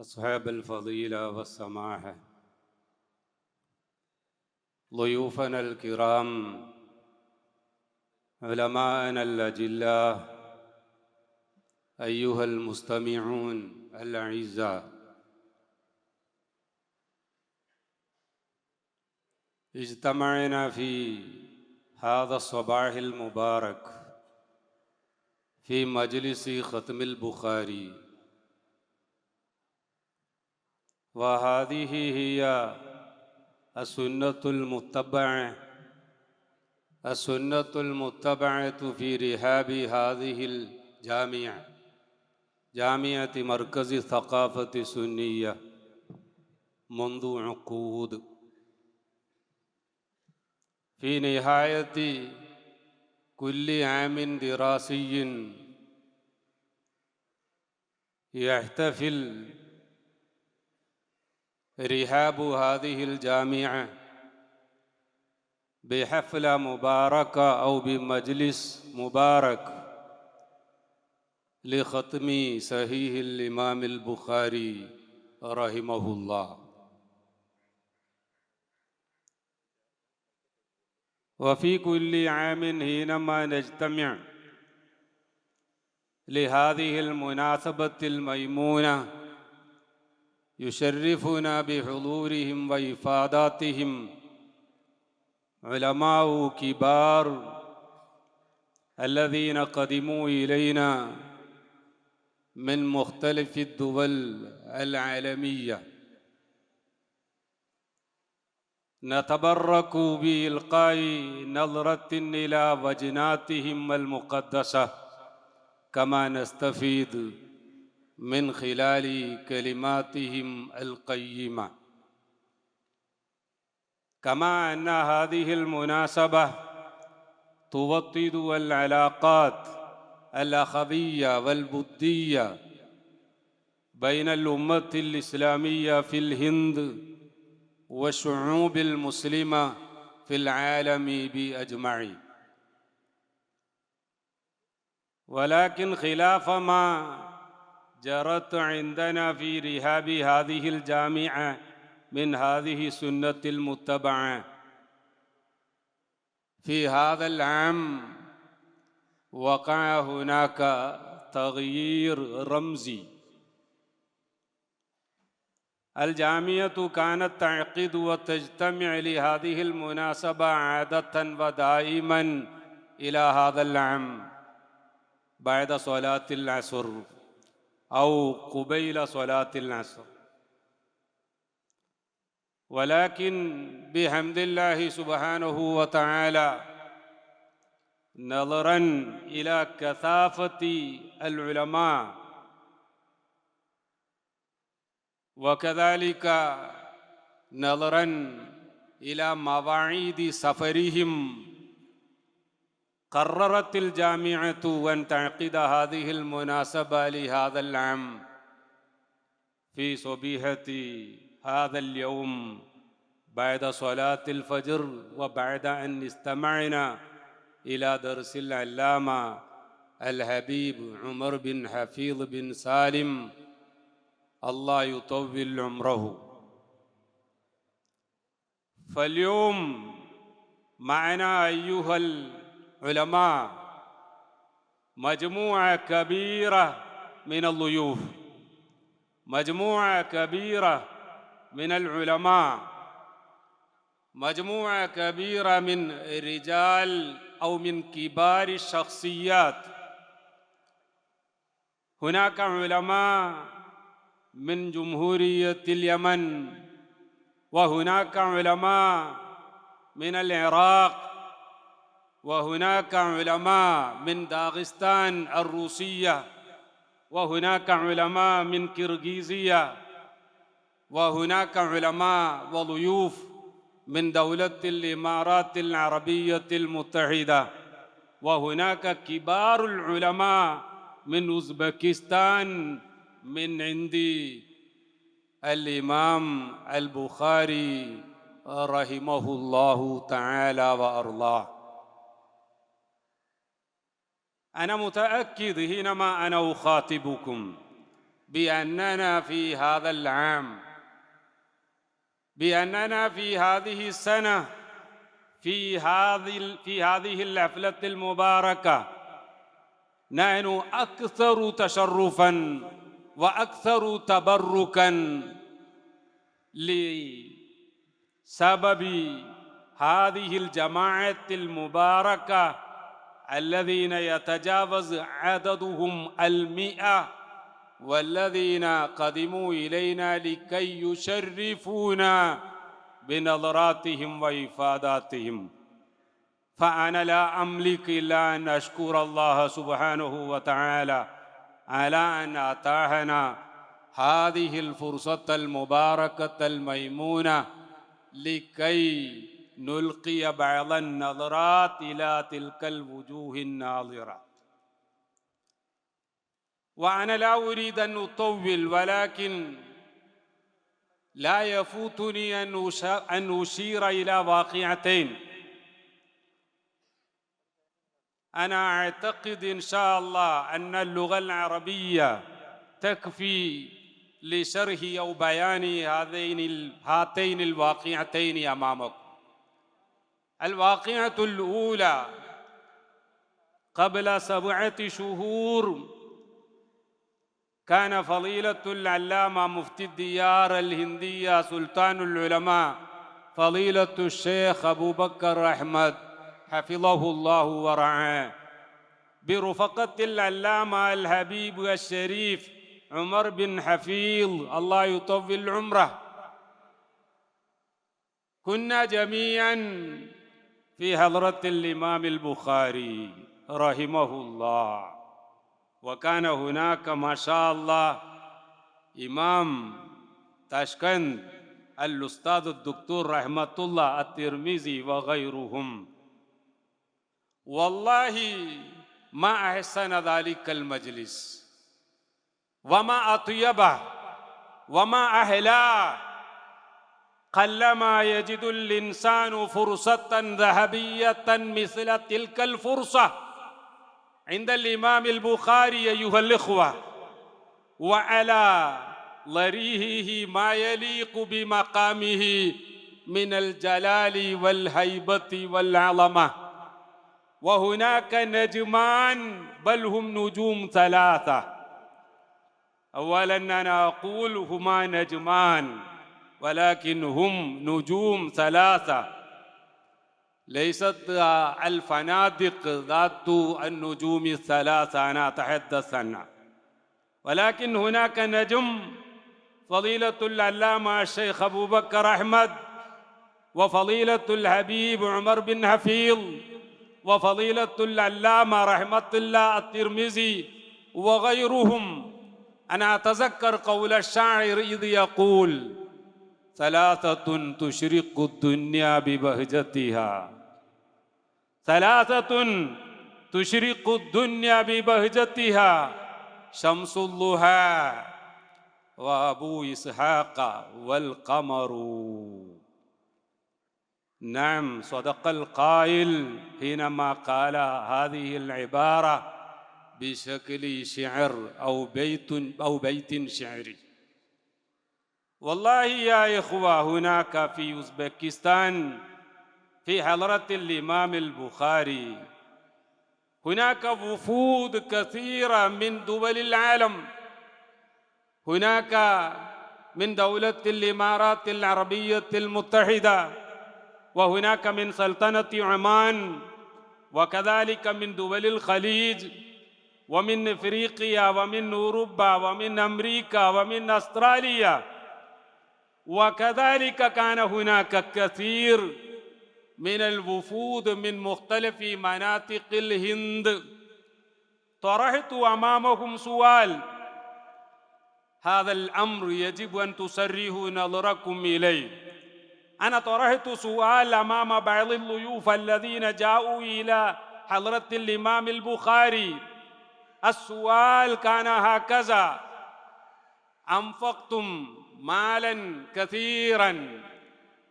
أصحاب الفضيلة والسماحة ضيوفنا الكرام علماءنا الأجلاء أيها المستمعون الأعزاء. اجتمعنا في هذا الصباح المبارك في مجلس ختم البخاري. وهذه هي السنة المتبعة. السنة المتبعة في رحاب هذه الجامعة جامعة مركز الثقافة السنية منذ عقود. في نهاية كل عام دراسي يحتفل رحاب هذه الجامعة بحفلة مباركة أو بمجلس مبارك لختم صحيح الإمام البخاري رحمه الله. وفي كل عام حينما نجتمع لهذه المناسبة الميمونة يشرفنا بحضورهم وإفاداتهم. علماء كبار الذين قدموا إلينا من مختلف الدول العالمية. نتبرك بإلقاء نظرة إلى وجناتهم المقدسة. كما نستفيد من خلال كلماتهم القيمة. كما أن هذه المناسبة توطد العلاقات الاخويه والبدية بين الأمة الإسلامية في الهند والشعوب المسلمة في العالم باجمع ولكن خلاف ما جرت عندنا في رهاب هذه الجامعة من هذه السنة المتبعة. في هذا العام وقع هناك تغيير رمزي. الجامعة كانت تعقد وتجتمع لهذه المناسبة عادة ودائما إلى هذا العام بعد صلاة العصر. أو قبيل صلاة العصر. ولكن بحمد الله سبحانه وتعالى نظرا إلى كثافة العلماء. وكذلك نظرا إلى مواعيد سفرهم قررت الجامعة أن تعقد هذه المناسبة لهذا العام في صبيحة هذا اليوم بعد صلاة الفجر وبعد أن استمعنا إلى درس العلامة الحبيب عمر بن حفيظ بن سالم. الله يطول عمره. فاليوم معنا أيها علماء مجموعة كبيرة من الضيوف مجموعة كبيرة من العلماء مجموعة كبيرة من رجال أو من كبار الشخصيات. هناك علماء من جمهورية اليمن وهناك علماء من العراق وهناك علماء من داغستان الروسية وهناك علماء من كرغيزية وهناك علماء وضيوف من دولة الإمارات العربية المتحدة وهناك كبار العلماء من أوزبكستان من عندي الإمام البخاري رحمه الله تعالى وأرضاه. أنا متأكد حينما أنا أخاطبكم بأننا في هذا العام بأننا في هذه السنة في هذه في هذه الحفلة المباركة نحن أكثر تشرفا وأكثر تبركا لسبب هذه الجماعة المباركة الذين يتجاوز عددهم المئة والذين قدموا إلينا لكي يشرفونا بنظراتهم وإفاداتهم. فأنا لا أملك إلا أن أشكر الله سبحانه وتعالى على أن أتاحنا هذه الفرصة المباركة الميمونة لكي نلقي بعض النظرات إلى تلك الوجوه الناظرة. وأنا لا أريد أن أطول ولكن لا يفوتني أن أشير إلى واقعتين. أنا أعتقد إن شاء الله أن اللغة العربية تكفي لشرح أو بيان هذين هاتين الواقعتين أمامكم. الواقعة الأولى قبل سبعة شهور كان فضيلة العلامة مفتي الديار الهندية سلطان العلماء فضيلة الشيخ أبو بكر أحمد حفظه الله ورعاه. برفقة العلامة الحبيب الشريف عمر بن حفيظ الله يطول عمره. كنا جميعا في حضرة الإمام البخاري رحمه الله. وكان هناك ما شاء الله إمام تاشكند الأستاذ الدكتور رحمة الله الترمذي وغيرهم. والله ما أحسن ذلك المجلس. وما أطيبه وما أهلاه. قلما يجد الإنسان فرصة ذهبية مثل تلك الفرصة. عند الإمام البخاري أيها الإخوة وعلى ضريهه ما يليق بمقامه من الجلال والهيبة والعظمة. وهناك نجمان بل هم نجوم ثلاثة. اولا أنا أقول هما نجمان. ولكن هم نجوم ثلاثة. ليست الفنادق ذات النجوم الثلاثة أنا أتحدث عنها. ولكن هناك نجم فضيلة العلامة الشيخ أبو بكر أحمد وفضيلة الحبيب عمر بن حفيظ وفضيلة العلامة رحمة الله الترمذي وغيرهم. أنا أتذكر قول الشاعر إذ يقول ثلاثة تشرق الدنيا ببهجتها ثلاثة تشرق الدنيا ببهجتها شمس الله وأبو إسحاق والقمر نعم صدق القائل حينما قال هذه العبارة بشكل شعر أو بيت أو بيت شعري والله يا إخوة هناك في أوزبكستان في حضرة الإمام البخاري هناك وفود كثيرة من دول العالم هناك من دولة الإمارات العربية المتحدة وهناك من سلطنة عمان وكذلك من دول الخليج ومن إفريقيا ومن أوروبا ومن أمريكا ومن أستراليا. وكذلك كان هناك كثير من الوفود من مختلف مناطق الهند. طرحت أمامهم سؤال هذا الأمر يجب أن تسرهوا نظركم إليه. أنا طرحت سؤال أمام بعض الضيوف الذين جاءوا إلى حضرة الإمام البخاري. السؤال كان هكذا أنفقتم مالا كثيرا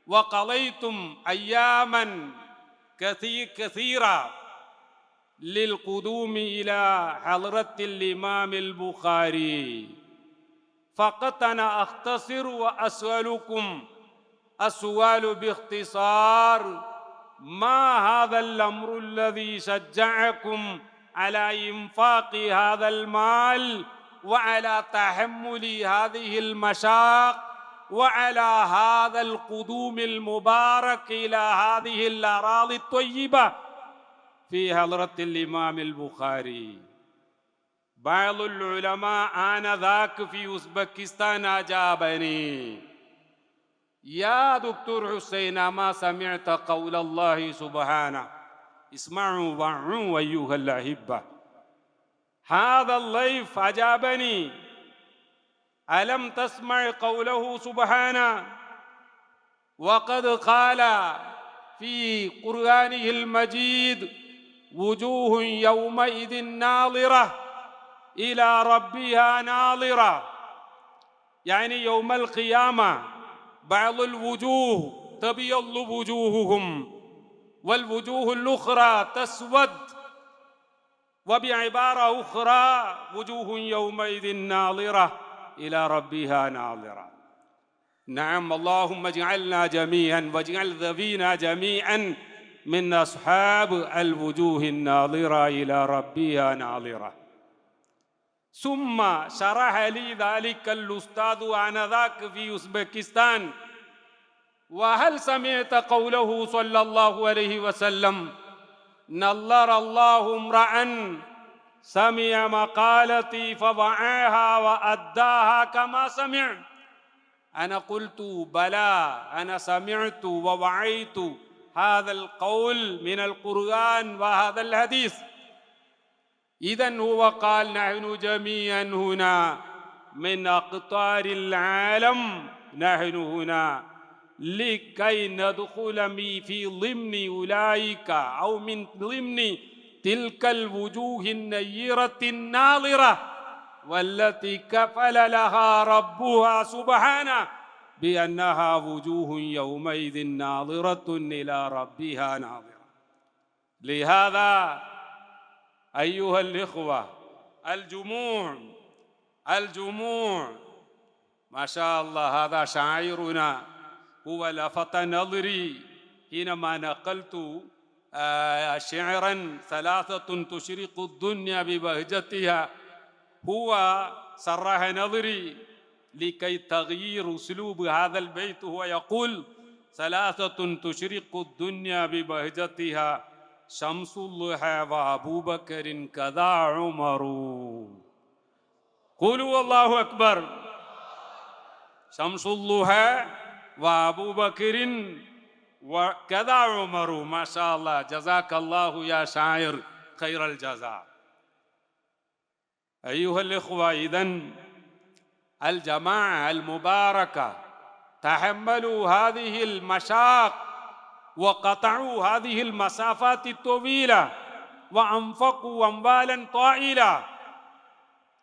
وقضيتم اياما كثير كثيرا للقدوم إلى حضرة الإمام البخاري. فقط أنا أختصر وأسألكم السؤال باختصار ما هذا الأمر الذي شجعكم على إنفاق هذا المال وعلى تحمل هذه المشاق وعلى هذا القدوم المبارك إلى هذه الأراضي الطيبة في حضرة الإمام البخاري. بعض العلماء آنذاك في أوزبكستان أجابني يا دكتور حسين ما سمعت قول الله سبحانه؟ اسمعوا وعوا أيها الأحبة. هذا الليف أجابني. ألم تسمع قوله سبحانه؟ وقد قال في قرآنه المجيد وجوه يومئذ ناظرة إلى ربها ناظرة. يعني يوم القيامة بعض الوجوه تبيض وجوههم والوجوه الأخرى تسود وبعبارة أخرى وجوه يومئذ ناظرة إلى ربها ناظرة. نعم اللهم اجعلنا جميعا واجعل ذبينا جميعا من أصحاب الوجوه الناظرة إلى ربها ناظرة. ثم شرح لي ذلك الأستاذ آنذاك في أوزبكستان. وهل سمعت قوله صلى الله عليه وسلم نظر الله امرأ سمع مقالتي فوعاها وأداها كما سمع أنا قلت بلى أنا سمعت ووعيت. هذا القول من القرآن وهذا الحديث. إذا هو قال نحن جميعا هنا من أقطار العالم. نحن هنا لكي ندخل في ضمن أولئك أو من ضمن تلك الوجوه النيرة الناظرة والتي كفل لها ربها سبحانه بأنها وجوه يومئذ ناظرة إلى ربها ناظرة. لهذا أيها الإخوة الجموع الجموع ما شاء الله هذا شاعرنا هو لفت نظري. حينما نقلت آه، شعرا ثلاثة تشرق الدنيا ببهجتها. هو سرح نظري لكي تغيير أسلوب هذا البيت. هو يقول ثلاثة تشرق الدنيا ببهجتها. شمس الله وأبو بكر كذا عمر. قولوا الله أكبر. شمس الله وأبو بكر وكذا عمر ما شاء الله. جزاك الله يا شاعر خير الجزاء. أيها الإخوة إذن الجماعة المباركة تحملوا هذه المشاق وقطعوا هذه المسافات الطويلة وأنفقوا أموالا طائلة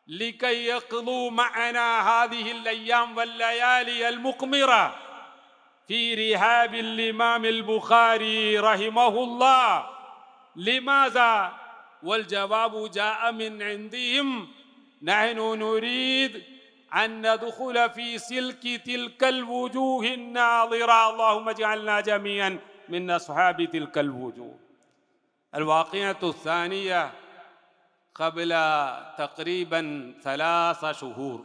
لكي يقضوا معنا هذه الأيام والليالي المقمرة. في رحاب الإمام البخاري رحمه الله. لماذا؟ والجواب جاء من عندهم. نحن نريد أن ندخل في سلك تلك الوجوه الناظرة. اللهم اجعلنا جميعا من أصحاب تلك الوجوه. الواقعة الثانية قبل تقريبا ثلاث شهور.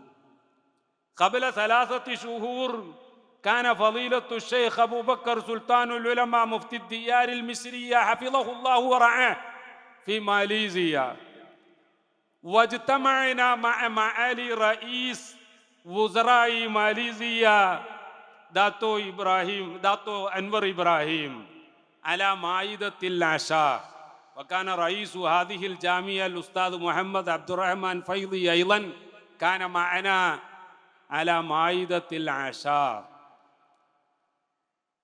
قبل ثلاثة شهور كان فضيلة الشيخ أبو بكر سلطان العلماء مفتي الديار المصرية حفظه الله ورعاه في ماليزيا. واجتمعنا مع معالي رئيس وزراء ماليزيا داتو إبراهيم داتو أنور إبراهيم على مائدة العشاء. وكان رئيس هذه الجامعة الأستاذ محمد عبد الرحمن فيضي أيضا كان معنا على مائدة العشاء.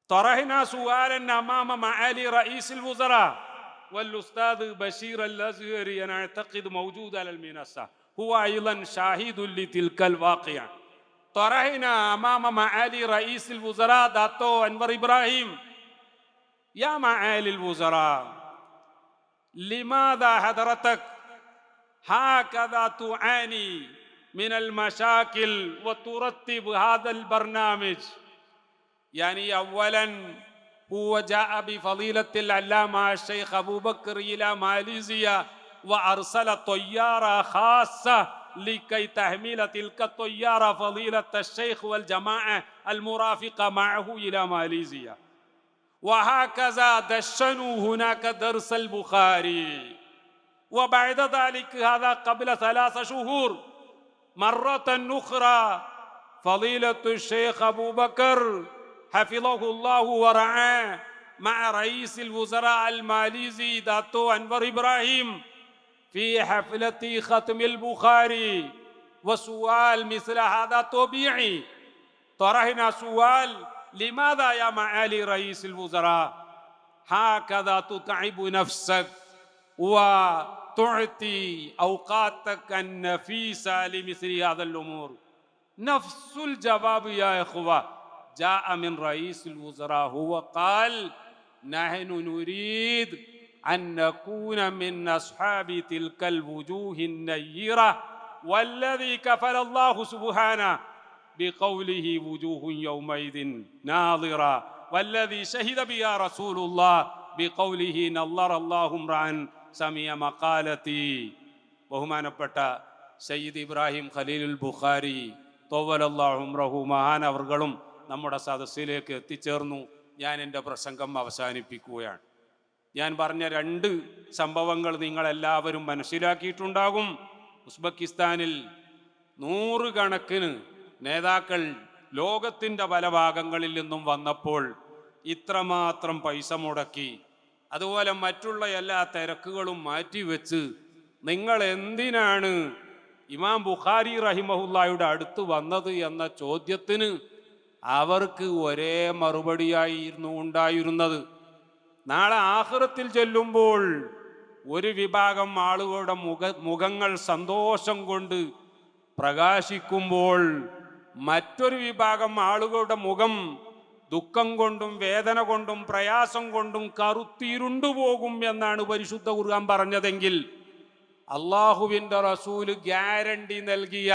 طرحنا سؤالا أمام معالي رئيس الوزراء. والأستاذ بشير الأزهري أنا أعتقد موجود على المنصة. هو أيضا شاهد لتلك الواقعة. طرحنا أمام معالي رئيس الوزراء داتو أنور إبراهيم. يا معالي الوزراء لماذا حضرتك هكذا تعاني من المشاكل وترتب هذا البرنامج؟ يعني اولا هو جاء بفضيلة العلامة الشيخ أبو بكر إلى ماليزيا وأرسل طيارة خاصة لكي تحمل تلك الطيارة فضيلة الشيخ والجماعة المرافقة معه إلى ماليزيا. وهكذا دشنوا هناك درس البخاري. وبعد ذلك هذا قبل ثلاث شهور مرة أخرى فضيلة الشيخ أبو بكر حفظه الله ورعاه مع رئيس الوزراء الماليزي داتو أنور إبراهيم في حفلة ختم البخاري. وسؤال مثل هذا طبيعي. طرحنا سؤال لماذا يا معالي رئيس الوزراء؟ هكذا تتعب نفسك وتعطي أوقاتك النفيسة لمثل هذا الأمور. نفس الجواب يا إخوة. جاء من رئيس الوزراء هو قال نحن نريد ان نكون من اصحاب تلك الوجوه النيره والذي كفل الله سبحانه بقوله وجوه يومئذ ناظرة والذي شهد بها رسول الله بقوله نظر الله امرأ سمع مقالتي ബഹുമാനപ്പെട്ട സയ്യിദ് ഇബ്രാഹിം ഖലീലുൽ ബുഖാരി തോവലല്ലാഹുംറഹു മഹാൻ അവർകളും നമ്മുടെ സദസ്സിലേക്ക് എത്തിച്ചേർന്നു. ഞാൻ എന്റെ പ്രസംഗം അവസാനിപ്പിക്കുകയാണ്. ഞാൻ പറഞ്ഞ രണ്ട് സംഭവങ്ങൾ നിങ്ങളെല്ലാവരും മനസ്സിലാക്കിയിട്ടുണ്ടാകും. ഉസ്ബെക്കിസ്ഥാനിൽ നൂറുകണക്കിന് നേതാക്കൾ ലോകത്തിന്റെ പല ഭാഗങ്ങളിൽ നിന്നും വന്നപ്പോൾ ഇത്രമാത്രം പൈസ മുടക്കി അതുപോലെ മറ്റുള്ള എല്ലാ തിരക്കുകളും മാറ്റിവെച്ച് നിങ്ങൾ എന്തിനാണ് ഇമാം ബുഖാരി റഹിമഹുല്ലായുടെ അടുത്ത് വന്നത് എന്ന ചോദ്യത്തിന് അവർക്ക് ഒരേ മറുപടിയായിരുന്നു ഉണ്ടായിരുന്നത്. നാളെ ആഹൃത്തിൽ ചെല്ലുമ്പോൾ ഒരു വിഭാഗം ആളുകളുടെ മുഖ മുഖങ്ങൾ സന്തോഷം കൊണ്ട് പ്രകാശിക്കുമ്പോൾ മറ്റൊരു വിഭാഗം ആളുകളുടെ മുഖം ദുഃഖം കൊണ്ടും വേദന കൊണ്ടും പ്രയാസം കൊണ്ടും കറുത്തിരുണ്ടുപോകും എന്നാണ് പരിശുദ്ധ ഖുർആൻ പറഞ്ഞതെങ്കിൽ അള്ളാഹുവിന്റെ റസൂൽ ഗ്യാരണ്ടി നൽകിയ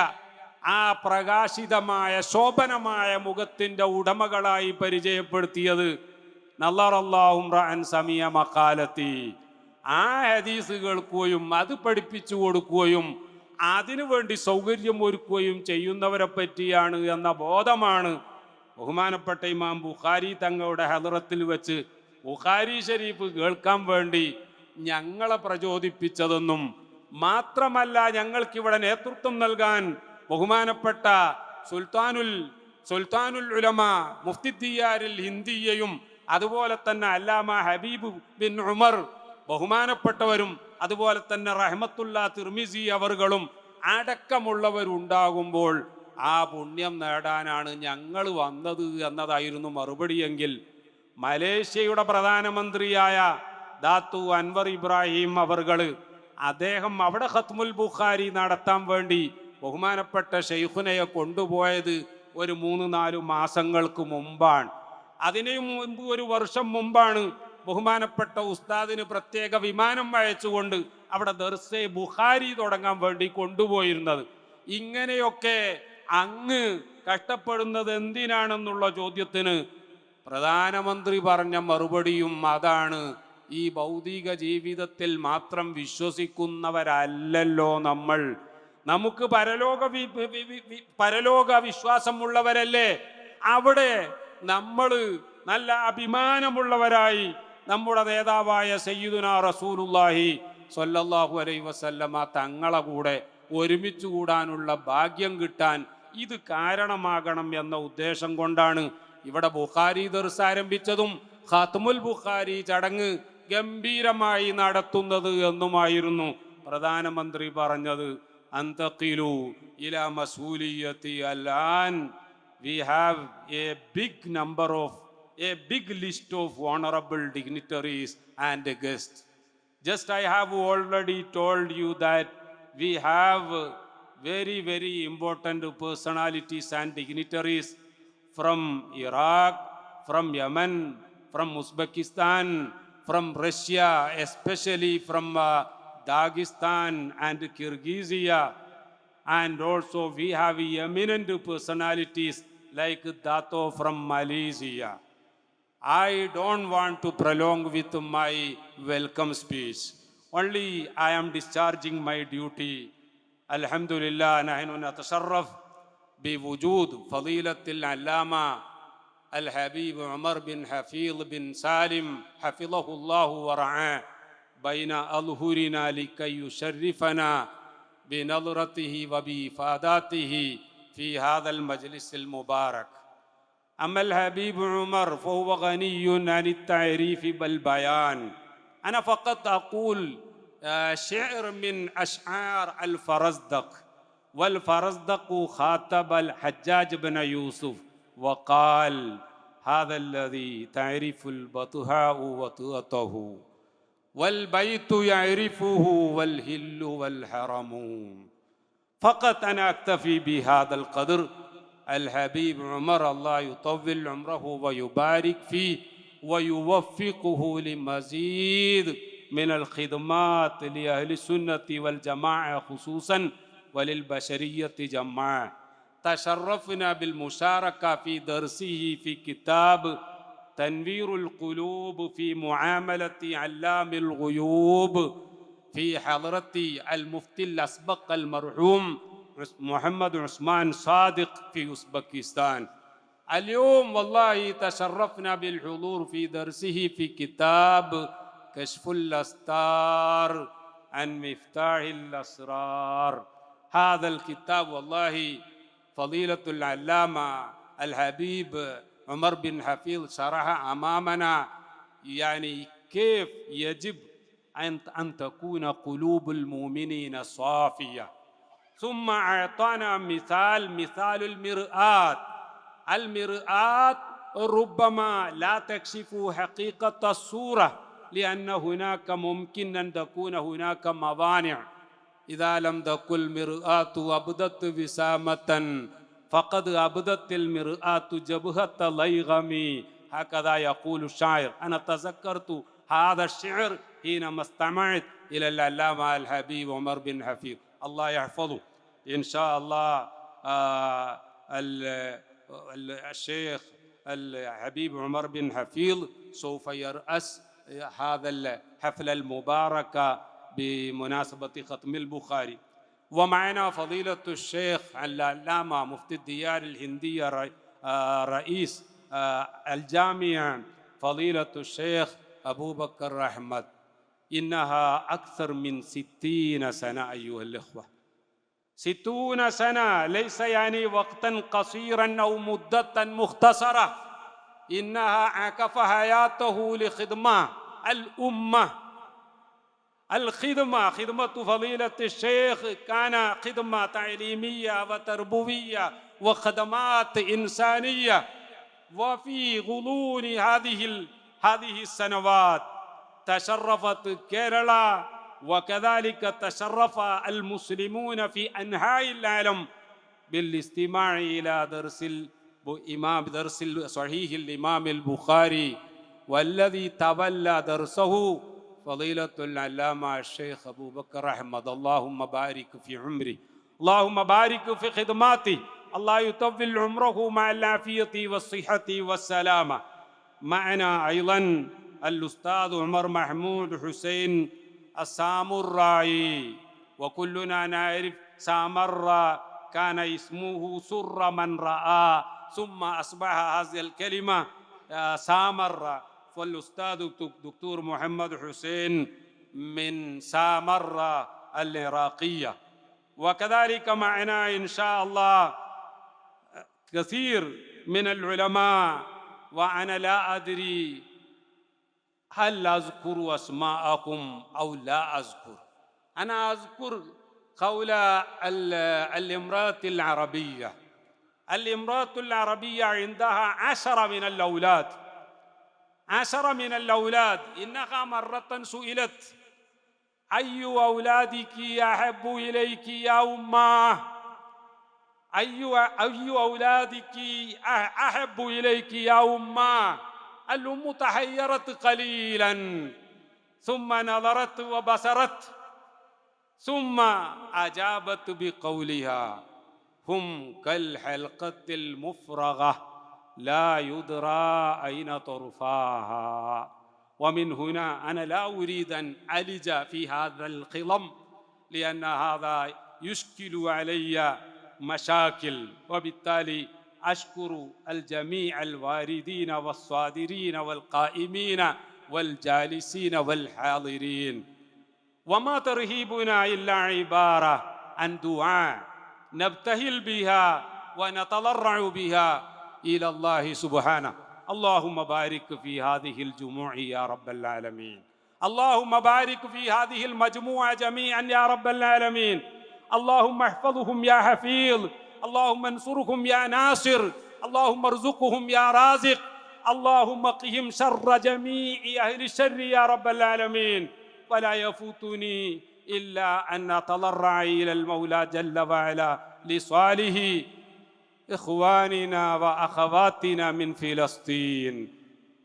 ആ പ്രകാശിതമായ ശോഭനമായ മുഖത്തിന്റെ ഉടമകളായി പരിചയപ്പെടുത്തിയത് നല്ലറല്ലാഹും സമിയ മക്കാലത്തി ആ ഹദീസ് കേൾക്കുകയും അത് പഠിപ്പിച്ചു കൊടുക്കുകയും അതിനു വേണ്ടി സൗകര്യം ഒരുക്കുകയും ചെയ്യുന്നവരെ പറ്റിയാണ് എന്ന ബോധമാണ് ബഹുമാനപ്പെട്ട ഇമാം ബുഖാരി തങ്ങളുടെ ഹദറത്തിൽ വെച്ച്. ബുഖാരി ഷരീഫ് കേൾക്കാൻ വേണ്ടി ഞങ്ങളെ പ്രചോദിപ്പിച്ചതെന്നും മാത്രമല്ല ഞങ്ങൾക്കിവിടെ നേതൃത്വം നൽകാൻ ബഹുമാനപ്പെട്ട സുൽത്താനുൽ സുൽത്താനുൽ ഉലമ മുഫ്തിദിയാരിൽ ഹിന്ദിയയും അതുപോലെ തന്നെ അല്ലാമ ഹബീബ് ബിൻ ഉമർ ബഹുമാനപ്പെട്ടവരും അതുപോലെ തന്നെ റഹ്മത്തുള്ള തിർമിസി അവറുകളും അടക്കമുള്ളവരുണ്ടാകുമ്പോൾ ആ പുണ്യം നേടാനാണ് ഞങ്ങൾ വന്നത് എന്നതായിരുന്നു മറുപടിയെങ്കിൽ മലേഷ്യയുടെ പ്രധാനമന്ത്രിയായ ദാത്തു അൻവർ ഇബ്രാഹിം അവർ അദ്ദേഹം അവിടെ ഖത്മുൽ ബുഖാരി നടത്താൻ വേണ്ടി ബഹുമാനപ്പെട്ട ഷെയ്ഖുനയെ കൊണ്ടുപോയത് ഒരു മൂന്ന് നാല് മാസങ്ങൾക്ക് മുമ്പാണ്. അതിനു മുമ്പ് ഒരു വർഷം മുമ്പാണ് ബഹുമാനപ്പെട്ട ഉസ്താദിന് പ്രത്യേക വിമാനം അയച്ചുകൊണ്ട് അവിടെ ദർസെ ബുഹാരി തുടങ്ങാൻ വേണ്ടി കൊണ്ടുപോയിരുന്നത്. ഇങ്ങനെയൊക്കെ അങ്ങ് കഷ്ടപ്പെടുന്നത് എന്തിനാണെന്നുള്ള ചോദ്യത്തിന് പ്രധാനമന്ത്രി പറഞ്ഞ മറുപടിയും അതാണ്. ഈ ഭൗതിക ജീവിതത്തിൽ മാത്രം വിശ്വസിക്കുന്നവരല്ലല്ലോ നമ്മൾ. നമുക്ക് പരലോക പരലോക വിശ്വാസമുള്ളവരല്ലേ? അവിടെ നമ്മൾ നല്ല അഭിമാനമുള്ളവരായി നമ്മുടെ നേതാവായ സയ്യിദുന റസൂലുല്ലാഹി സൊല്ലാഹു അലൈ വസല്ലമ തങ്ങളെ കൂടെ ഒരുമിച്ച് കൂടാനുള്ള ഭാഗ്യം കിട്ടാൻ ഇത് കാരണമാകണം എന്ന ഉദ്ദേശം കൊണ്ടാണ് ഇവിടെ ബുഖാരി ദർസ് ആരംഭിച്ചതും ഖാത്മുൽ ബുഖാരി ചടങ്ങ് ഗംഭീരമായി നടത്തുന്നത് എന്നുമായിരുന്നു പ്രധാനമന്ത്രി പറഞ്ഞത്. أنتقل إلى مسؤوليتي الآن we have a big number of a big list of honorable dignitaries and guests. Just I have already told you that we have very, very important personalities and dignitaries from Iraq, from Yemen, from Uzbekistan, from Russia, especially from uh, dagestan and kyrgyzia And also we have eminent personalities like Dato from Malaysia. I don't want to prolong with my welcome speech. Only I am discharging my duty. الحمد لله نحن نتشرف بوجود فضيلة العلامة الحبيب عمر بن حفيظ بن سالم حفظه الله ورعاه بين أظهرنا لكي يشرفنا بنظرته وبإفاداته في هذا المجلس المبارك. أما الحبيب عمر فهو غني عن التعريف بالبيان. أنا فقط أقول آه، شعر من أشعار الفرزدق. والفرزدق خاطب الحجاج بن يوسف وقال هذا الذي تعرف البطهاء وطئته. والبيت يعرفه والهل والحرم. فقط أنا أكتفي بهذا القدر الحبيب عمر الله يطول عمره ويبارك فيه ويوفقه لمزيد من الخدمات لأهل السنة والجماعة خصوصا وللبشرية جماعة. تشرفنا بالمشاركة في درسه في كتاب تنوير القلوب في معاملة علام الغيوب. في حضرة المفتي الأسبق المرحوم محمد عثمان صادق في أوزبكستان. اليوم والله تشرفنا بالحضور في درسه في كتاب كشف الأستار عن مفتاح الأسرار. هذا الكتاب والله فضيلة العلامة الحبيب عمر بن حفيظ شرح أمامنا يعني كيف يجب أن تكون قلوب المؤمنين صافية. ثم أعطانا مثال مثال المرآة. المرآة ربما لا تكشف حقيقة الصورة لأن هناك ممكن أن تكون هناك موانع إذا لم تكن المرآة أبدت بسامة فقد أبدت المرآة جبهة ليغمي. هكذا يقول الشاعر أنا تذكرت هذا الشعر حينما استمعت إلى العلامة الحبيب عمر بن حفيظ. الله يحفظه. إن شاء الله آه الشيخ الحبيب عمر بن حفيظ سوف يرأس هذا الحفلة المباركة بمناسبة ختم البخاري. ومعنا فضيلة الشيخ العلامة مفتي الديار الهندية آه، رئيس آه، الجامعة فضيلة الشيخ أبو بكر أحمد. إنها أكثر من ستين سنة أيها الإخوة. ستون سنة ليس يعني وقتا قصيرا أو مدة مختصرة. إنها عكف حياته لخدمة الأمة. الخدمة خدمة فضيلة الشيخ كان خدمة تعليمية وتربوية وخدمات إنسانية. وفي غضون هذه هذه السنوات تشرفت كيرلا وكذلك تشرف المسلمون في أنحاء العالم بالاستماع إلى درس الإمام درس صحيح الإمام البخاري والذي تولى درسه فضيلة العلامة الشيخ أبو بكر أحمد اللهم بارك في عمره اللهم بارك في خدماته الله يطول عمره مع العافية والصحة والسلامة. معنا أيضا الأستاذ عمر محمود حسين السامرائي وكلنا نعرف سامر كان اسمه سر من رأى ثم أصبح هذه الكلمة آه، سامر فالأستاذ دكتور محمد حسين من سامرة العراقية. وكذلك معنا إن شاء الله كثير من العلماء وأنا لا أدري هل أذكر أسماءكم أو لا أذكر. أنا أذكر قول الامرأة العربية. الامرأة العربية عندها عشرة من الأولاد. عشرة من الأولاد. إنها مرة سئلت أي أولادك أحب إليك يا أمة؟ أي أي أولادك أحب إليك يا أمة؟ الأم تحيرت قليلا ثم نظرت وبصرت ثم أجابت بقولها هم كالحلقة المفرغة. لا يدرى أين طرفاها. ومن هنا أنا لا أريد أن ألج في هذا الخلم لأن هذا يشكل علي مشاكل. وبالتالي أشكر الجميع الواردين والصادرين والقائمين والجالسين والحاضرين. وما ترهيبنا إلا عبارة عن دعاء نبتهل بها ونتضرع بها إلى الله سبحانه. اللهم بارك في هذه الجموع يا رب العالمين. اللهم بارك في هذه المجموعة جميعا يا رب العالمين. اللهم احفظهم يا حفيظ. اللهم انصرهم يا ناصر. اللهم ارزقهم يا رازق. اللهم قهم شر جميع أهل الشر يا رب العالمين. ولا يفوتني إلا أن نتضرع إلى المولى جل وعلا لصالح إخواننا وأخواتنا من فلسطين.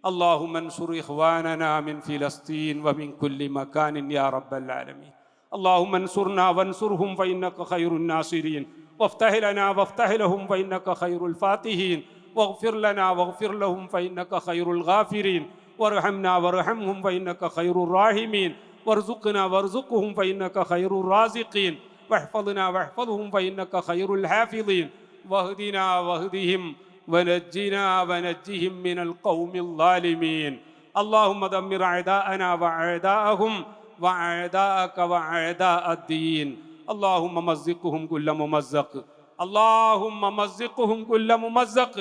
اللهم انصر إخواننا من فلسطين ومن كل مكان يا رب العالمين. اللهم انصرنا وانصرهم فإنك خير الناصرين. وافتح لنا وافتح لهم فإنك خير الفاتحين. واغفر لنا واغفر لهم فإنك خير الغافرين. وارحمنا وارحمهم فإنك خير الراحمين. وارزقنا وارزقهم فإنك خير الرازقين. واحفظنا واحفظهم فإنك خير الحافظين. واهدنا واهدهم ونجنا ونجهم من القوم الظالمين. اللهم دمر اعداءنا واعداءهم واعداءك واعداء الدين. اللهم مزقهم كل ممزق. اللهم مزقهم كل ممزق.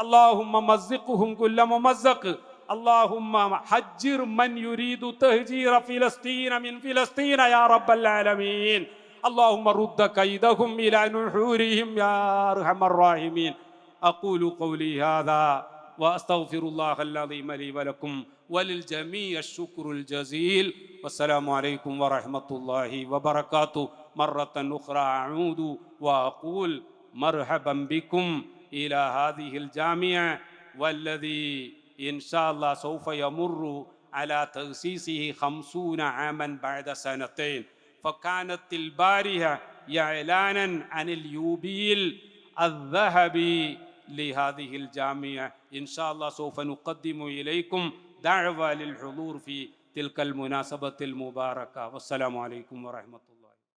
اللهم مزقهم كل ممزق. اللهم حجر من يريد تهجير فلسطين من فلسطين يا رب العالمين. اللهم رد كيدهم إلى نحورهم يا أرحم الراحمين. أقول قولي هذا وأستغفر الله العظيم لي ولكم وللجميع الشكر الجزيل. والسلام عليكم ورحمة الله وبركاته. مرة أخرى أعود وأقول مرحبا بكم إلى هذه الجامعة والذي إن شاء الله سوف يمر على تأسيسه خمسون عاما بعد سنتين. فكانت البارحة إعلانا عن اليوبيل الذهبي لهذه الجامعة إن شاء الله سوف نقدم إليكم دعوة للحضور في تلك المناسبة المباركة والسلام عليكم ورحمة الله